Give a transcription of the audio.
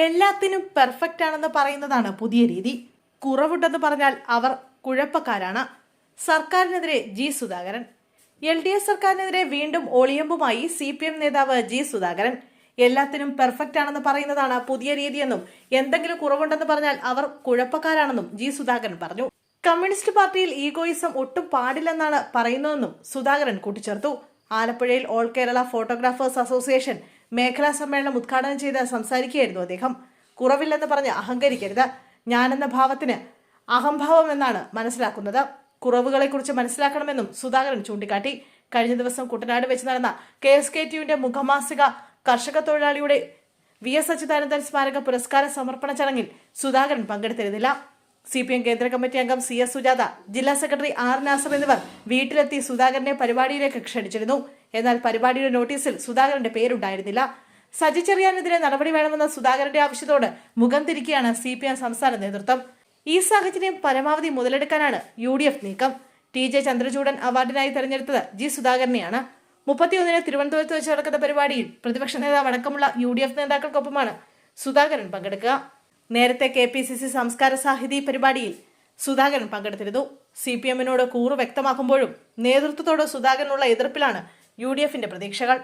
എല്ലാത്തിനും പെർഫെക്റ്റ് ആണെന്ന് പറയുന്നതാണ് പുതിയ രീതി. കുറവുണ്ടെന്ന് പറഞ്ഞാൽ അവർ കുഴപ്പക്കാരാണ്. സർക്കാരിനെതിരെ G Sudhakaran. L D F സർക്കാരിനെതിരെ വീണ്ടും ഒളിയമ്പുമായി സി പി എം നേതാവ് ജി സുധാകരൻ. എല്ലാത്തിനും പെർഫെക്റ്റ് ആണെന്ന് പറയുന്നതാണ് പുതിയ രീതിയെന്നും എന്തെങ്കിലും കുറവുണ്ടെന്ന് പറഞ്ഞാൽ അവർ കുഴപ്പക്കാരാണെന്നും ജി സുധാകരൻ പറഞ്ഞു. കമ്മ്യൂണിസ്റ്റ് പാർട്ടിയിൽ ഈഗോയിസം ഒട്ടും പാടില്ലെന്നാണ് പറയുന്നതെന്നും സുധാകരൻ കൂട്ടിച്ചേർത്തു. ആലപ്പുഴയിൽ ഓൾ കേരള ഫോട്ടോഗ്രാഫേഴ്സ് അസോസിയേഷൻ മേഖലാ സമ്മേളനം ഉദ്ഘാടനം ചെയ്ത് സംസാരിക്കുകയായിരുന്നു അദ്ദേഹം. കുറവില്ലെന്ന് പറഞ്ഞ് അഹങ്കരിക്കരുത്. ഞാനെന്ന ഭാവത്തിന് അഹംഭാവം എന്നാണ് മനസ്സിലാക്കുന്നത്. കുറവുകളെക്കുറിച്ച് മനസ്സിലാക്കണമെന്നും സുധാകരൻ ചൂണ്ടിക്കാട്ടി. കഴിഞ്ഞ ദിവസം കുട്ടനാട് വെച്ച് നടന്ന കെ എസ് കെ ടിയുവിന്റെ മുഖമാസിക കർഷക തൊഴിലാളിയുടെ വി എസ് അച്യുതാനന്ദൻ സ്മാരക പുരസ്കാര സമർപ്പണ ചടങ്ങിൽ സുധാകരൻ പങ്കെടുത്തിരുന്നില്ല. സി പി എം കേന്ദ്ര കമ്മിറ്റി അംഗം സി എസ് സുജാത ജില്ലാ സെക്രട്ടറി ആർ നാസർ എന്നിവർ വീട്ടിലെത്തി സുധാകരനെ പരിപാടിയിലേക്ക് ക്ഷണിച്ചിരുന്നു. എന്നാൽ പരിപാടിയുടെ നോട്ടീസിൽ സുധാകരന്റെ പേരുണ്ടായിരുന്നില്ല. സജി ചെറിയാനെതിരെ നടപടി വേണമെന്ന സുധാകരന്റെ ആവശ്യത്തോട് മുഖം തിരിക്കുകയാണ് സി പി എം സംസ്ഥാന നേതൃത്വം. ഈ സാഹചര്യം പരമാവധി മുതലെടുക്കാനാണ് യു ഡി എഫ് നീക്കം. ടി ജെ ചന്ദ്രചൂഡൻ അവാർഡിനായി തെരഞ്ഞെടുത്തത് ജി സുധാകരനെയാണ്. മുപ്പത്തിയൊന്നിന് തിരുവനന്തപുരത്ത് വെച്ച് നടക്കുന്ന പരിപാടിയിൽ പ്രതിപക്ഷ നേതാവ് അടക്കമുള്ള യു ഡി എഫ് നേതാക്കൾക്കൊപ്പമാണ് സുധാകരൻ പങ്കെടുക്കുക. നേരത്തെ കെ പി സി സി സംസ്കാര സാഹിതി പരിപാടിയിൽ സുധാകരൻ പങ്കെടുത്തിരുന്നു. സി പി എമ്മിനോട് കൂറു വ്യക്തമാക്കുമ്പോഴും നേതൃത്വത്തോട് സുധാകരനുള്ള എതിർപ്പിലാണ് യു ഡി എഫിന്റെ പ്രതീക്ഷകൾ.